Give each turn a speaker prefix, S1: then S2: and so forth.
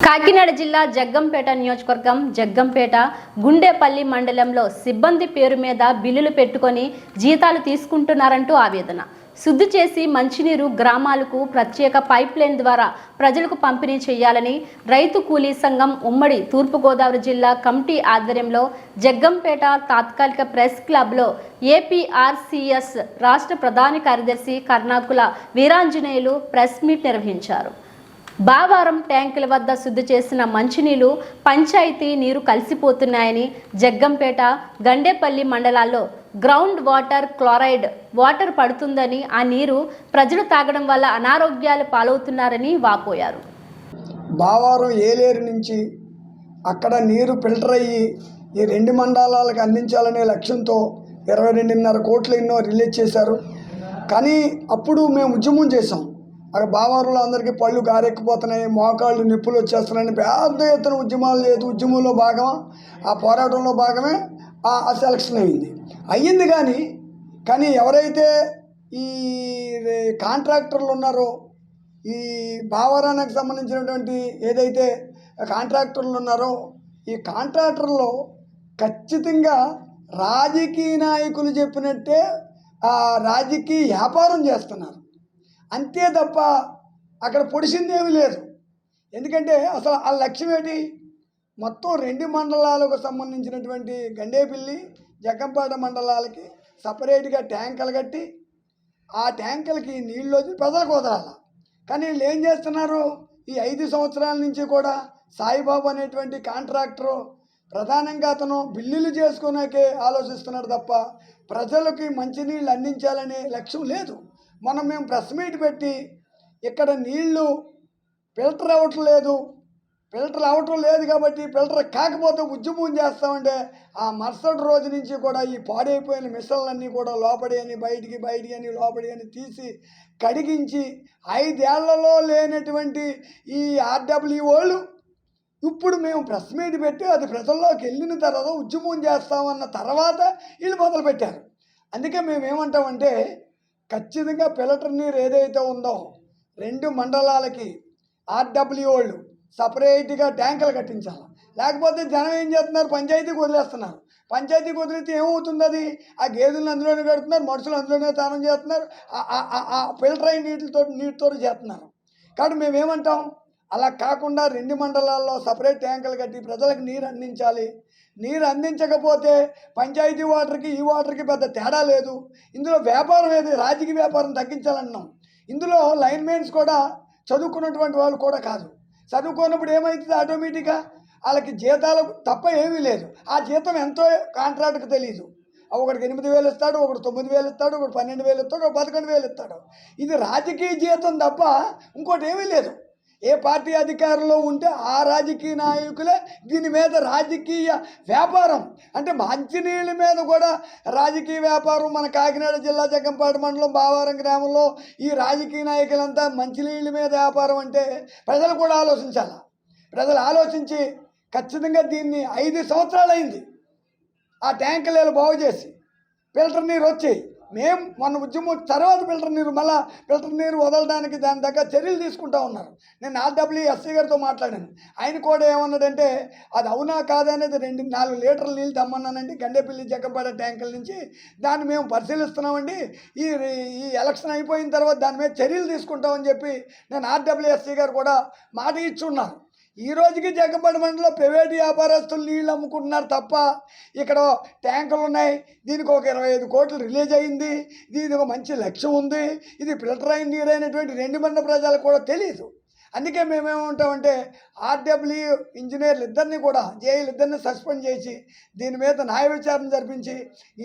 S1: కాకినాడ జిల్లా జగ్గంపేట నియోజకవర్గం జగ్గంపేట గుండెపల్లి మండలంలో సిబ్బంది పేరు మీద బిల్లులు పెట్టుకొని జీతాలు తీసుకుంటున్నారంటూ ఆవేదన. శుద్ధి చేసి మంచినీరు గ్రామాలకు ప్రత్యేక పైప్ లైన్ ద్వారా ప్రజలకు పంపిణీ చేయాలని రైతు కూలీ సంఘం ఉమ్మడి తూర్పుగోదావరి జిల్లా కమిటీ ఆధ్వర్యంలో జగ్గంపేట తాత్కాలిక ప్రెస్ క్లబ్లో ఏపీఆర్సీఎస్ రాష్ట్ర ప్రధాన కార్యదర్శి కర్ణాకుల వీరాంజనేయులు ప్రెస్ మీట్ నిర్వహించారు. బావారం ట్యాంకుల వద్ద శుద్ధి చేసిన మంచినీళ్ళు పంచాయతీ నీరు కలిసిపోతున్నాయని జగ్గంపేట గండేపల్లి మండలాల్లో గ్రౌండ్ వాటర్ క్లోరైడ్ వాటర్ పడుతుందని ఆ నీరు ప్రజలు తాగడం వల్ల అనారోగ్యాలు పాలవుతున్నారని వాపోయారు.
S2: బావారం ఏలేరు నుంచి అక్కడ నీరు ఫిల్టర్ అయ్యి ఈ రెండు మండలాలకు అందించాలనే లక్ష్యంతో ఇరవై రెండున్నర కోట్లు ఎన్నో రిలీజ్ చేశారు. కానీ అప్పుడు మేము ఉద్యమం చేసాం అక్కడ బావారంలో అందరికీ పళ్ళు గారెక్కిపోతున్నాయి మోకాళ్ళు నిప్పులు వచ్చేస్తున్నాయని పెద్ద ఎత్తున ఉద్యమాలు లేదు. ఉద్యమంలో భాగం ఆ పోరాటంలో భాగమే ఆ సెలక్షన్ అయింది. అయ్యింది కానీ కానీ ఎవరైతే ఈ కాంట్రాక్టర్లు ఉన్నారో ఈ భావరానికి సంబంధించినటువంటి ఏదైతే కాంట్రాక్టర్లు ఉన్నారో ఈ కాంట్రాక్టర్లో ఖచ్చితంగా రాజకీయ నాయకులు చెప్పినట్టే ఆ రాజకీయ వ్యాపారం చేస్తున్నారు. అంతే తప్ప అక్కడ పొడిసింది ఏమీ లేదు. ఎందుకంటే అసలు ఆ లక్ష్యం ఏంటి? మొత్తం రెండు మండలాలకు సంబంధించినటువంటి గండేపల్లి జగ్గంపేట మండలాలకి సపరేట్గా ట్యాంకులు కట్టి ఆ ట్యాంకులకి నీళ్ళు వచ్చి ప్రజలకు వదలాలి? కానీ వీళ్ళు ఏం చేస్తున్నారు? ఈ ఐదు సంవత్సరాల నుంచి కూడా సాయిబాబు అనేటువంటి కాంట్రాక్టరు ప్రధానంగా అతను బిల్లులు చేసుకునేకే ఆలోచిస్తున్నాడు తప్ప ప్రజలకి మంచినీళ్ళు అందించాలనే లక్ష్యం లేదు. మనం మేము ప్రెస్ మీట్ పెట్టి ఇక్కడ నీళ్ళు ఫిల్టర్ అవ్వటం లేదు. ఫిల్టర్ అవ్వటం లేదు కాబట్టి ఫిల్టర్ కాకపోతే ఉద్యమం చేస్తామంటే ఆ మరుసటి రోజు నుంచి కూడా ఈ పాడైపోయిన మిషన్లన్నీ కూడా లోపడి అని బయటికి బయటికి అని లోపడి అని తీసి కడిగించి ఐదేళ్ళలో లేనటువంటి ఈ ఆర్డబ్ల్యూఓలు ఇప్పుడు మేము ప్రెస్ మీట్ పెట్టి అది ప్రజల్లోకి వెళ్ళిన తర్వాత ఉద్యమం చేస్తామన్న తర్వాత వీళ్ళు మొదలుపెట్టారు. అందుకే మేము ఏమంటామంటే ఖచ్చితంగా ఫిల్టర్ నీరు ఏదైతే ఉందో రెండు మండలాలకి ఆర్డబ్ల్యూఓళ్ళు సపరేట్గా ట్యాంకులు కట్టించాలి. లేకపోతే జనం ఏం చేస్తున్నారు? పంచాయతీకి వదిలేస్తున్నారు పంచాయతీకి వదిలితే ఏమవుతుంది అది? ఆ గేదెలను అందులోనే కడుతున్నారు మనుషులు అందులోనే స్నానం చేస్తున్నారు ఫిల్టర్ అయిన నీటితో నీటితో చేస్తున్నారు. కాబట్టి మేమేమంటాం? అలా కాకుండా రెండు మండలాల్లో సపరేట్ ట్యాంకులు కట్టి ప్రజలకు నీరు అందించాలి. నీరు అందించకపోతే పంచాయతీ వాటర్కి ఈ వాటర్కి పెద్ద తేడా లేదు. ఇందులో వ్యాపారం ఏది? రాజకీయ వ్యాపారం తగ్గించాలన్నాం. ఇందులో లైన్మెన్స్ కూడా చదువుకున్నటువంటి వాళ్ళు కూడా కాదు. చదువుకున్నప్పుడు ఏమవుతుంది ఆటోమేటిక్గా? వాళ్ళకి జీతాలు తప్ప ఏమీ లేదు. ఆ జీతం ఎంతో కాంట్రాక్ట్కి తెలియదు ఒకడికి ఎనిమిది వేలు ఇస్తాడు ఒకడు తొమ్మిది వేలు ఇస్తాడు ఒకడు పన్నెండు వేలు ఇస్తాడు ఒక పదకొండు వేలు ఇస్తాడు. ఇది రాజకీయ జీతం తప్ప ఇంకోటి ఏమీ లేదు. ఏ పార్టీ అధికారంలో ఉంటే ఆ రాజకీయ నాయకులే దీని మీద రాజకీయ వ్యాపారం. అంటే మంచినీళ్ళ మీద కూడా రాజకీయ వ్యాపారం మన కాకినాడ జిల్లా జగ్గంపాటి మండలం బావారం గ్రామంలో ఈ రాజకీయ నాయకులంతా మంచినీళ్ళ మీద వ్యాపారం అంటే ప్రజలు కూడా ఆలోచించాలి? ప్రజలు ఆలోచించి ఖచ్చితంగా దీన్ని ఐదు సంవత్సరాలు అయింది ఆ ట్యాంకులు బాగు చేసి ఫిల్టర్ నీరు వచ్చాయి. మేము మొన్న ఉద్యమం తర్వాత ఫిల్టర్ నీరు మళ్ళా ఫిల్టర్ నీరు వదలడానికి దాని దగ్గర చర్యలు తీసుకుంటా ఉన్నారు. నేను ఆర్డబ్ల్యూఎస్సీ గారితో మాట్లాడాను. ఆయన కూడా ఏమన్నాడంటే అది అవునా కాదనేది రెండు నాలుగు లీటర్ల నీళ్ళు తెమ్మన్నానండి. గండేపల్లి జగ్గంపేట ట్యాంకుల నుంచి దాన్ని మేము పరిశీలిస్తున్నామండి. ఈ ఈ ఎలక్షన్ అయిపోయిన తర్వాత దాని మీద చర్యలు తీసుకుంటామని చెప్పి నేను ఆర్డబ్ల్యూఎస్సీ గారు కూడా మాట ఇచ్చున్నాను ఈ రోజుకి జగ్గంపేట మండలంలో ప్రైవేట్ వ్యాపారస్తులు నీళ్ళు అమ్ముకుంటున్నారు తప్ప ఇక్కడ ట్యాంకులు ఉన్నాయి. దీనికి ఒక ఇరవై ఐదు కోట్లు రిలీజ్ అయింది. దీనికి ఒక మంచి లక్ష్యం ఉంది. ఇది ఫిల్టర్ నీరు అయినటువంటి రెండు మంది ప్రజలకు కూడా తెలియదు అందుకే మేమేమంటామంటే ఆర్డబ్ల్యూ ఇంజనీర్లు ఇద్దరిని కూడా జేఈలు ఇద్దరిని సస్పెండ్ చేసి దీని మీద న్యాయ విచారణ జరిపించి